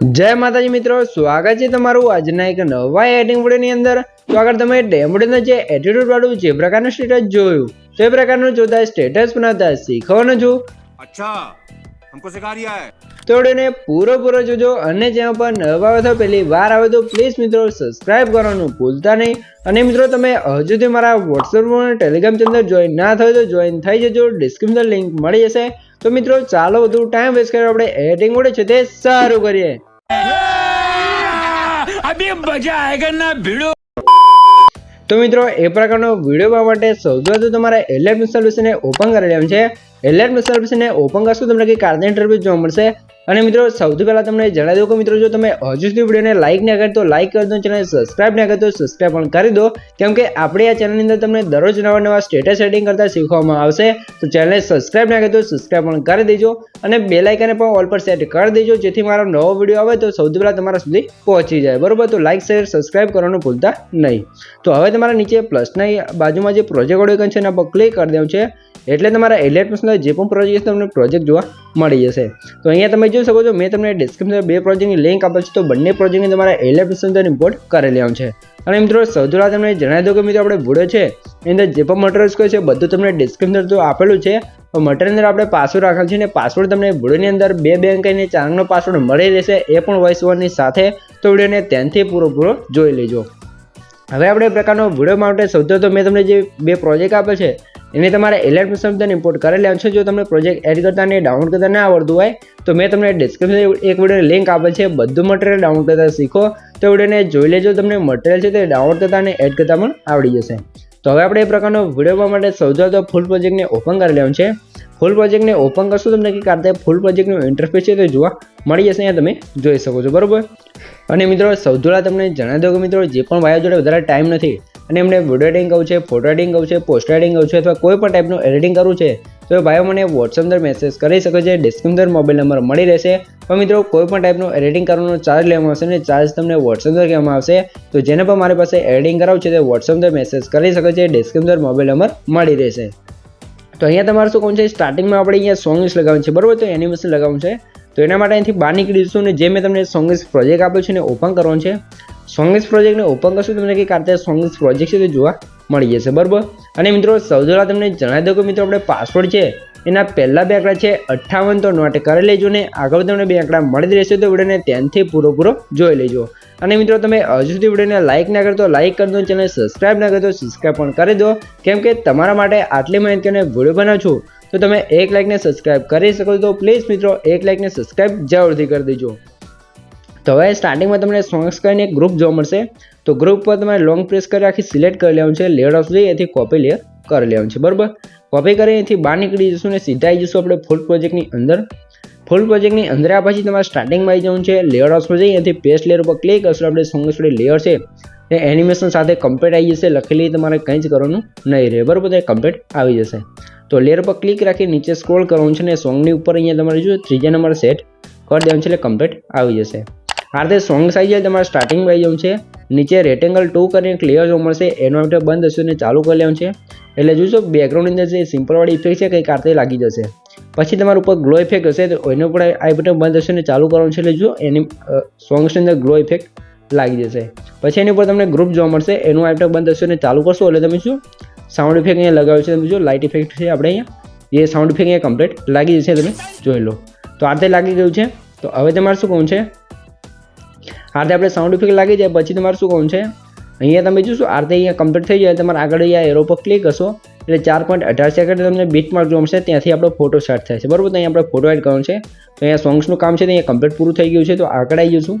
જય માતાજી મિત્રો સ્વાગત છે તમારું આજના એક નવા એડિંગ વિડીયોની અંદર. તો આગળ તમે ડેમોડીનો જે એટીટ્યુડ વાળું જે પ્રકારનું સ્ટેટસ જોયું તો એ પ્રકારનું જોતા સ્ટેટસ બનાવતા શીખવાનું છું. અચ્છા હમકો સિખા રહ્યા હે તો વિડીયોને પૂરો પૂરો જોજો અને જ્યાં પર નવા આવે તો પહેલી વાર આવે તો પ્લીઝ મિત્રો સબસ્ક્રાઇબ કરવાનું ભૂલતા નહીં. અને મિત્રો તમે હજુ સુધી મારા વોટ્સએપ અને ટેલિગ્રામ ચેનલ જોઈન ના થયો તો જોઈન થઈ જજો. ડિસ્ક્રિપ્શન લિંક મળી જશે. તો મિત્રો ચાલો વધુ ટાઈમ વેસ્ટ કર્યો. આપણે એડિંગ વડે છે તે સારું કરીએ. તો મિત્રો, એ પ્રકારનો વીડિયો બનાવવા માટે સૌથી વધુ તમારે એલએફ સર્વિસને ઓપન કરી લેવાનું છે. એલએફ સર્વિસને ઓપન કરશો તમને કંઈક કારની ઇન્ટરવ્યુ જોવા મળશે. અને મિત્રો, સૌથી પહેલાં તમને જણાવી દઉં કે મિત્રો, જો તમે હજુ સુધી વિડીયોને લાઇક ના કરી તો લાઇક કરી દો ચેનલ સબસ્ક્રાઇબ ના કરી તો સબસ્ક્રાઇબ પણ કરી દો. કેમ કે આપણે આ ચેનલની અંદર તમને દરરોજ નવા નવા સ્ટેટસ સેટિંગ કરતા શીખવામાં આવશે. તો ચેનલને સબસ્ક્રાઇબ ના કરી તો સબસ્ક્રાઇબ પણ કરી દેજો. અને બે લાઇકને પણ ઓલ પર સેટ કરી દેજો. જેથી મારો નવો વીડિયો આવે તો સૌથી પહેલાં તમારા સુધી પહોંચી જાય. બરાબર? તો લાઇક શેર સબસ્ક્રાઇબ કરવાનું ભૂલતા નહીં. તો હવે તમારા નીચે પ્લસના બાજુમાં જે પ્રોજેક્ટ ઓડિયો છે એના પર ક્લિક કરી દેવું છે. એટલે તમારા એલિયટ જે પણ પ્રોજેક્ટ છે તમને પ્રોજેક્ટ જોવા મળી જશે. તો અહીંયા તમે જોઈ શકો છો, મેં તમને ડિસ્ક્રિપ્શન બે પ્રોજેક્ટની લિંક આપેલ છે. તો બંને પ્રોજેક્ટને તમારા એલિયટ પર્સનલ ઇમ્પોર્ટ કરી લેવાનું છે. અને મિત્રો, સૌથી પહેલાં તમને જણાવી દો કે મિત્રો, આપણે વીડિયો છે, એની અંદર જે પણ મટીરિયલ્સ કહે છે, બધું તમને ડિસ્ક્રિપ્શન તો આપેલું છે. મટીરિયલ અંદર આપણે પાસવર્ડ રાખેલ છે અને પાસવર્ડ તમને વિડીયોની અંદર બે બેંક અને ચારનો પાસવર્ડ મળી રહેશે, એ પણ વોઇસ ઓવરની સાથે. તો વિડીયોને ત્યાંથી પૂરો જોઈ લેજો. હવે આપણે પ્રકારનો વીડિયો માટે સૌથી તો મેં તમને જે બે પ્રોજેક્ટ આપે છે, એને તમારે એલર્ટ શબ્દને ઇમ્પોર્ટ કરી લેવાનું છે. જો તમને પ્રોજેક્ટ એડ કરતા અને ડાઉનલોડ કરતા ના આવડતું હોય, તો મેં તમને ડિસ્ક્રિપ્શન એક વીડિયો લિંક આપેલ છે, બધું મટીરિયલ ડાઉનલોડ કરતા શીખો. તો વિડીયોને જોઈ લેજો, તમને મટીરિયલ છે તે ડાઉનલોડ કરતા અને એડ કરતા પણ આવડી જશે. તો હવે આપણે એ પ્રકારનો વીડિયો માટે સૌથી તો ફૂલ પ્રોજેક્ટને ઓપન કરી લેવાનું છે. ફૂલ પ્રોજેક્ટને ઓપન કરશો તમને કે કારતે ફૂલ પ્રોજેક્ટનું ઇન્ટરફેસ છે તે જોવા મળી જશે, અહીંયા તમે જોઈ શકો છો. બરોબર? અને મિત્રો, સૌથી તમને જણાવી દો કે મિત્રો, જે પણ ભાઈઓ જોડે વધારે ટાઈમ નથી, અને એમને વીડિયો એડિટિંગ કરવું છે ફોટો એડિટિંગ કરવું છે પોસ્ટર એડિટિંગ કરવું છે, અથવા કોઈ પણ ટાઈપનું એડિટિંગ કરવું છે, તો એ ભાઈઓ મને વોટ્સઅપ અંદર મેસેજ કરી શકે છે ડિસ્ક્રિપ્શન મોબાઈલ નંબર મળી રહેશે. પણ મિત્રો, કોઈ પણ ટાઈપનું એડિટિંગ કરવાનો ચાર્જ લેવામાં આવશે ને ચાર્જ તમને વોટ્સઅપ અંદર કહેવામાં આવશે, તો જેને પણ મારી પાસે એડિટિંગ કરાવવું છે, તે વોટ્સઅપ અંદર મેસેજ કરી શકે છે ડિસ્ક્રિપ્શન મોબાઈલ નંબર મળી રહેશે. તો અહીંયા તમારે શું કહું છે? સ્ટાર્ટિંગમાં આપણે અહીંયા સોંગ્સ લગાવવાનું છે, બરાબર? તો એનિમેશન લગાવવાનું છે. તો એના માટે અહીંથી બહાર નીકળીશું ને જે મેં તમને સોંગ્સ પ્રોજેક્ટ આપ્યો છે ને ઓપન કરવાનું છે. સોંગિસ પ્રોજેક્ટને ઓપન કરશું તમને કે કારતે સોંગિસ પ્રોજેક્ટ છે તે જોવા મળી જશે, બરાબર? અને મિત્રો સૌથી તમને જણાવી દઉં કે મિત્રો, આપણે પાસવર્ડ છે, એના પહેલાં બે આંકડા છે, અઠ્ઠાવન તો નોટ કરી લેજો ને, આગળ તમને બે આંકડા મળી રહેશે તો વિડીયોને ત્યાંથી પૂરો જોઈ લેજો. અને મિત્રો, તમે હજુ સુધી વિડીયોને લાઇક ના કરતો લાઇક કરી દો ચેનલ સબસ્ક્રાઇબ ના કરતો સબસ્ક્રાઇબ પણ કરી દો. કેમ કે તમારા માટે આટલી મહેનત કરીને વીડિયો બનાવું છું તો તમે એક લાઇકને સબસ્ક્રાઇબ કરી શકો તો પ્લીઝ મિત્રો, એક લાઇકને સબસ્ક્રાઇબ જરૂરથી કરી દેજો. તો હવે સ્ટાર્ટિંગમાં તમને સોંગ્સ કરીને એક ગ્રુપ જોવા મળશે. તો ગ્રુપ પર તમારે લોંગ પ્રેસ કરી આખી સિલેક્ટ કરી લેવાનું છે. લેયર ઓફ જઈ એથી કોપી લેયર કરી લેવાનું છે. બરાબર? કોપી કરી અહીંથી બહાર નીકળી જશું ને સીધા આવી જઈશું આપણે ફૂલ પ્રોજેક્ટની અંદર. ફૂલ પ્રોજેક્ટની અંદર આ પછી તમારે સ્ટાર્ટિંગમાં આવી જવાનું છે. લેયર ઓફમાં જઈ અહીંથી પેસ્ટ લેયર ઉપર ક્લિક કરશું આપણે સોંગ્સ વાળી લેયર છે. એ એનિમેશન સાથે કમ્પ્લીટ આવી જશે. લખેલી તમારે કંઈ જ કરવાનું નહીં રહે. બરાબર? તો કમ્પ્લીટ આવી જશે. તો લેયર પર ક્લિક રાખી નીચે સ્ક્રોલ કરવાનું છે ને સોંગની ઉપર અહીંયા તમારે જો ત્રીજા નંબર સેટ કરી દેવાનું છે એટલે કમ્પ્લીટ આવી જશે. આ રીતે સોંગ સાઈઝ જાય તમારે સ્ટાર્ટિંગમાં આવી જવું છે, નીચે રેક્ટેંગલ ટુ કરીને ક્લિયર જોવા મળશે, એનો માટે બંધ હશે અને ચાલુ કરી લેવાનું છે. એટલે જોશો બેકગ્રાઉન્ડની અંદર જે સિમ્પલવાળી ઇફેક્ટ છે કંઈક આરતે લાગી જશે. પછી તમારા ઉપર ગ્લો ઇફેક્ટ હશે તો એનો પણ આ બટન બંધ હશે ને ચાલુ કરવાનું છે એટલે જો એની સોંગ્સની અંદર ગ્લો ઇફેક્ટ લાગી જશે. પછી એની ઉપર તમને ગ્રુપ જોવા મળશે, એનું આ બંધ હશે અને ચાલુ કરશો એટલે તમે શું સાઉન્ડ ઇફેક્ટ અહીંયા લગાવ્યું છે, તમે જો લાઇટ ઇફેક્ટ છે આપણે અહીંયા. એ સાઉન્ડ ઇફેક્ટ અહીંયા કમ્પ્લીટ લાગી જશે તમે, જોઈ લો. તો આ રીતે લાગી ગયું છે. તો હવે તમારે શું કહું છે? આ રીતે આપણે સાઉન્ડ ઇફેક્ટ લાગી જાય, પછી તમારે શું કહું છે? અહીંયા તમે જોશો, આ રીતે અહીંયા કમ્પ્લીટ થઈ જાય, તમારે આગળ અહીંયા એરો પર ક્લિક કરશો, એટલે ચાર પોઈન્ટ અઢાર સેકન્ડ તમને બીટ માર્ક જોવા મળશે, ત્યાંથી આપણો ફોટો સ્ટાર્ટ થાય છે. બરાબર, તો અહીંયા આપણે ફોટો એડ કરવાનો છે. તો અહીંયા સોંગ્સનું કામ છે તો અહીંયા કમ્પ્લીટ પૂરું થઈ ગયું છે, તો આગળ આવી જઈશું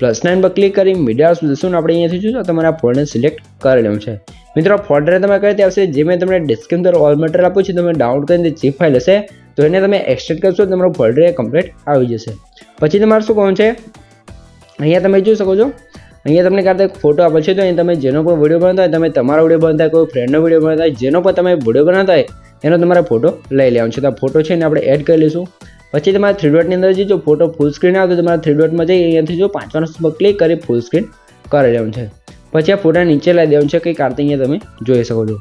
પ્લસ નાઇન પર ક્લિક કરી મીડિયા જશું આપણે અહીંયાથી જોશો તમારે આ ફોલ્ડર સિલેક્ટ કરી લેવું છે. મિત્રો ફોલ્ડર તમે કઈ રીતે આવશે? જે મેં તમને ડિસ્ક્રિપ્શન અંદર ઓલ મટીરિયલ આપ્યું છે, તમે ડાઉનલોડ કરીને ચીપ ફાઇલ હશે, તો એને તમે એક્સટેન્ડ કરશો, તમારો ફોલ્ડર કમ્પ્લીટ આવી જશે. પછી તમારે શું કહું છે? અહીંયા તમે જોઈ શકો છો, અહીંયા તમને કારતે ફોટો આપે છે, તો અહીં તમે જેનો પણ વીડિયો બનાવતા હોય, તમે તમારો વીડિયો બનાવતા હોય, કોઈ ફ્રેન્ડનો વીડિયો બનાવતા હોય, જેનો પણ તમે વીડિયો બનાવતા હોય, એનો તમારે ફોટો લઈ લેવાનો છે. તો ફોટો છે ને આપણે એડ કરી લઈશું. પછી તમારે થ્રી ડોટની અંદર જે જો ફોટો ફૂલ સ્ક્રીન આવે તો તમારે થ્રી ડોટમાં જઈ અહીંયાથી જો પાંચવાનો પર ક્લિક કરી ફૂલ સ્ક્રીન કરી દેવાનું છે. પછી આ ફોટા નીચે લાવી દેવાનું છે કંઈક આ અહીંયા તમે જોઈ શકો છો.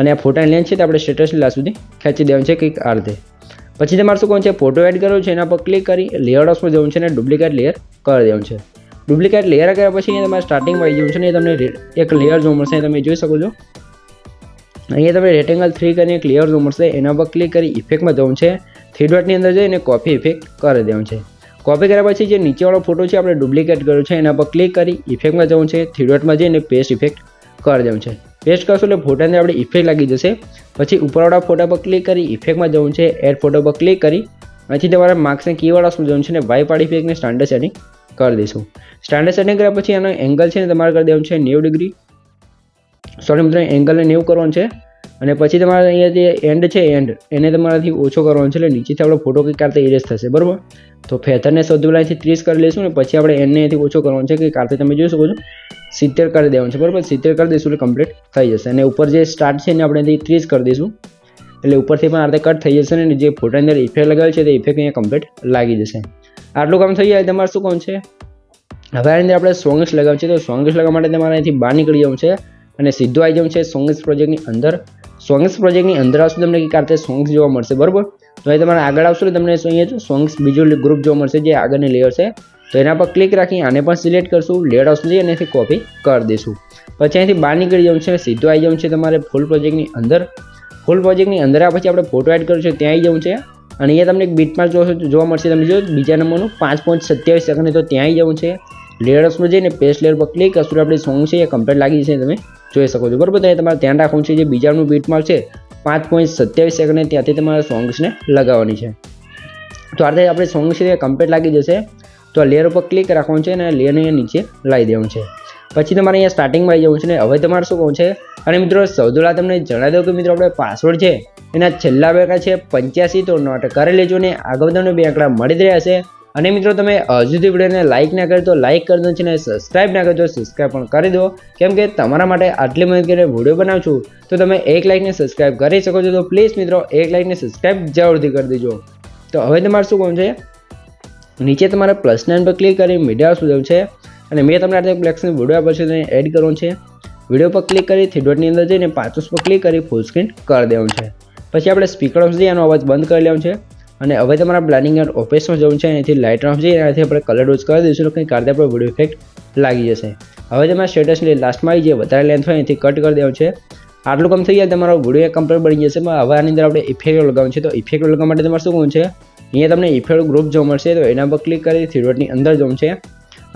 અને આ ફોટા લેન છે તો આપણે સ્ટેટસ લા સુધી ખેંચી દેવાનું છે કંઈક આ પછી તમારે શું કહું છે? ફોટો એડ કરવો છે, એના પર ક્લિક કરી લેયર ઓપ્શનમાં જવું છે અને ડુપ્લિકેટ લેયર કરી દેવાનું છે. ડુપ્લિકેટ લેયર કર્યા પછી અહીંયા તમારે સ્ટાર્ટિંગમાં આવી જવું છે ને તમને એક લેયર જોવા મળશે તમે જોઈ શકો છો. અહીંયા તમે રેક્ટેંગલ થ્રી કરીને એક લેયર જોવા મળશે, એના પર ક્લિક કરી ઇફેક્ટમાં જવું છે. થ્રી અંદર જઈને કોપી ઇફેક્ટ કરી દેવાનું છે. કોપી કર્યા પછી જે નીચેવાળો ફોટો છે, આપણે ડુપ્લિકેટ કર્યો છે, એના પર ક્લિક કરી ઇફેક્ટમાં જવું છે થ્રી ડોટમાં જઈને પેસ્ટ ઇફેક્ટ કરી દેવું છે. પેસ્ટ કરશું એટલે ફોટાને આપણે ઇફેક્ટ લાગી જશે. પછી ઉપરવાળા ફોટા પર ક્લિક કરી ઇફેક્ટમાં જવું છે એડ ફોટો પર ક્લિક કરી અહીંથી તમારે માર્ક્સને કીવાળા શું જવું છે ને વાય પાડી ઇફેક્ટને સ્ટાન્ડર્ડ સેટિંગ કરી દઈશું. સ્ટાન્ડર્ડ સેટિંગ કર્યા પછી એનો એંગલ છે ને તમારે કરી દેવાનું છે નેવું ડિગ્રી. સોરી મિત્રો એંગલને નેવું કરવાનું છે. અને પછી તમારે અહીંયા જે એન્ડ છે એન્ડ એને તમારાથી ઓછો કરવાનો છે, એટલે નીચેથી આપણો ફોટો કંઈક કારતે ઇરેઝ થશે, બરાબર? તો ફેથરને સૌથી ત્રીસ કરી લઈશું ને પછી આપણે એનને અહીંથી ઓછો કરવાનો છે કે કારતે તમે જોઈ શકો છો, સિત્તેર કરી દેવાનું છે, બરાબર? સિત્તેર કરી દઈશું એટલે કમ્પ્લીટ થઈ જશે. અને ઉપર જે સ્ટાર્ટ છે એને આપણે ત્રીસ કરી દઈશું, એટલે ઉપરથી પણ આ કટ થઈ જશે ને જે ફોટાની અંદર ઇફેક્ટ લગાવેલ છે, તે ઇફેક્ટ અહીંયા કમ્પ્લીટ લાગી જશે. આટલું કામ થઈ જાય, તમારે શું કામ છે? હવે આની અંદર આપણે સોંગ્સ લગાવ્યું છે, તો સોંગ્સ લગાવવા માટે તમારે અહીંથી બહાર નીકળી જવું છે અને સીધું આવી જવું છે સોંગ્સ પ્રોજેક્ટની અંદર. સોંગ્સ પ્રોજેક્ટની અંદર આવશો, તમને આ રીતે સોંગ્સ જોવા મળશે, બરાબર? તો અહીં તમારે આગળ આવશો એટલે તમને અહીંયા જો સોંગ્સ બીજું ગ્રુપ જોવા મળશે, જે આગળની લેયર છે. તો એના પર ક્લિક રાખી આને પણ સિલેક્ટ કરશું લેયર આવશું જઈએ અને કોપી કરી દઈશું. પછી અહીંથી બહાર નીકળી જવું છે, સીધું આવી જવું છે તમારે ફૂલ પ્રોજેક્ટની અંદર. ફૂલ પ્રોજેક્ટની અંદર આ પછી આપણે ફોટો એડ કરીશું ત્યાં આવી જવું છે. અને અહીંયા તમને એક બીટમાં જોશો જોવા મળશે તમે જો બીજા નંબરનું પાંચ પોઈન્ટ સત્યાવીસ સેકન્ડ તો ત્યાં આવી જવું છે. લેયર્સમાં જઈને પેસ્ટ લેયર પર ક્લિક કરશું આપણી સોંગ છે એ કમ્પ્લીટ લાગી જશે, તમે જોઈ શકો છો. બરાબર ત્યાં તમારે ધ્યાન રાખવું છે જે બીજાનું બીટમાં છે પાંચ પોઈન્ટ સત્યાવીસ સેકન્ડને ત્યાંથી તમારે સોંગ્સને લગાવવાની છે. તો આ આપણે સોંગ છે કમ્પ્લીટ લાગી જશે. તો આ લેયર ઉપર ક્લિક રાખવાનું છે અને લેયરને નીચે લાવી દેવાનું છે. પછી તમારે અહીંયા સ્ટાર્ટિંગમાં આવી જવું છે ને હવે તમારે શું કહું છે? અને મિત્રો, સૌદુલા તમને જણાવી દઉં કે મિત્રો, આપણે પાસવર્ડ છે એના છેલ્લા બે આંકડા છે પંચ્યાસી, તો નોટ કરી લેજો ને આગળ તમને બે આંકડા મળી રહ્યા છે. અને મિત્રો તમે હજુ સુધી વિડીયોને લાઇક ના કરી તો લાઇક કરી દો છે ને સબસ્ક્રાઇબ ના કરી તો સબસ્ક્રાઇબ પણ કરી દો. કેમ કે તમારા માટે આટલી મદદ કરીને વીડિયો બનાવું છું, તો તમે એક લાઇકને સબસ્ક્રાઇબ કરી શકો છો. તો પ્લીઝ મિત્રો, એક લાઇકને સબસ્ક્રાઇબ જરૂરથી કરી દેજો. તો હવે તમારે શું કહું છે? નીચે તમારે પ્લસ નાઇન પર ક્લિક કરી મીડિયા શું જવું છે. અને મેં તમને આ પ્લેક્સની વીડિયો આપ્યો છે તેને એડ કરવાનું છે. વીડિયો પર ક્લિક કરી થ્રી ડોટની અંદર જઈને પાંચસ પર ક્લિક કરી ફૂલ સ્ક્રીન કરી દેવાનું છે. પછી આપણે સ્પીકર જઈએ એનો અવાજ બંધ કરી લેવું છે. અને હવે તમારા પ્લાનિંગ ઓફિસમાં જવું છે એનાથી લાઇટ ઓફ જઈએ એનાથી આપણે કલર ડોઝ કરી દઈશું કંઈ કાઢતે આપણો વીડિયો ઇફેક્ટ લાગી જશે. હવે તમારા સ્ટેટસની લાસ્ટમાં આવી જે વધારે લેન્થ હોય એનાથી કટ કરી દેવાનું છે. આટલું કામ થઈ જાય, તમારો વીડિયો કમ્પ્લીટ બની જશે પણ હવે આની અંદર આપણે ઇફેક્ટ લગાવવાનું છે. તો ઇફેક્ટ લગાવવા માટે તમારે શું કહું છે, અહીંયા તમને ઇફેક્ટ ગ્રુપ જોવા મળશે, તો એના પર ક્લિક કરી થ્રી અંદર જવું છે.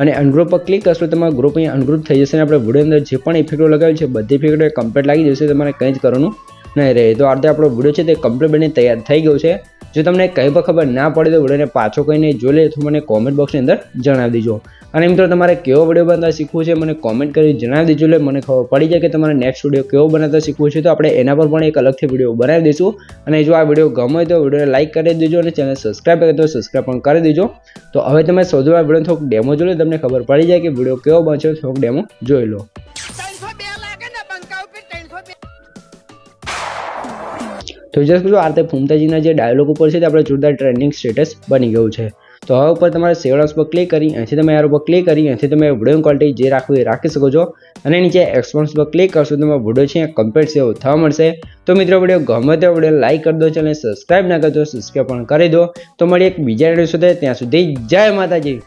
અને અનગ્રુપ પર ક્લિક કરશો તમારું ગ્રુપ અહીંયા અનગ્રુપ થઈ જશે, અને આપણે વીડિયો અંદર જે પણ ઇફેક્ટો લગાવ્યું છે, બધી ઇફેક્ટો કમ્પ્લીટ લાગી જશે, તમારે કંઈ જ કરવાનું નહીં રહે. તો આ આપણો વીડિયો છે તે કમ્પ્લીટ બની તૈયાર થઈ ગયો છે. જો તમને કંઈ પણ ખબર ના પડે તો વિડીયોને પાછો કહીને જોઈ લે તો મને કોમેન્ટ બોક્સની અંદર જણાવી દેજો. અને મિત્રો, તમારે કેવો વીડિયો બનાવતા શીખવું છે મને કોમેન્ટ કરી જણાવી દેજો. એટલે મને ખબર પડી જાય કે તમારે નેક્સ્ટ વીડિયો કેવો બનાવતા શીખવું છે તો આપણે એના પર પણ એક અલગથી વીડિયો બનાવી દઈશું. અને જો આ વીડિયો ગમે તો વિડીયોને લાઇક કરી દેજો અને ચેનલ સબસ્ક્રાઈબ કરે તો સબસ્ક્રાઈબ પણ કરી દેજો. તો હવે તમે પહેલાં વીડિયો થોડુંક ડેમો જોઈ લો, તમને ખબર પડી જાય કે વીડિયો કેવો બનશે થોડોક ડેમો જોઈ લો. તો જસ્ટ જો આ ફૂમતાજીના જે ડાયલોગ ઉપર છે તે આપણે જોરદાર ટ્રેન્ડિંગ સ્ટેટસ બની ગયું છે. તો હવે ઉપર તમારે સેવડન્સ પર ક્લિક કરી, અહીંથી તમે યાર ઉપર ક્લિક કરી, અહીંથી તમે વીડિયો ક્વોલિટી જે રાખવું રાખી શકો છો. અને નીચે એક્સપોન્સ પર ક્લિક કરશો તો તમારો વીડિયો છે કમ્પ્લીટ એવું થવા મળશે. તો મિત્રો વીડિયો ગમે તે વીડિયો લાઇક કરી દો ચેનલ સબસ્ક્રાઈબ ના કરતો સબસ્ક્રાઈબ પણ કરી દો. તો મળી એક બીજા વીડિયો સુધી ત્યાં સુધી જય માતાજી.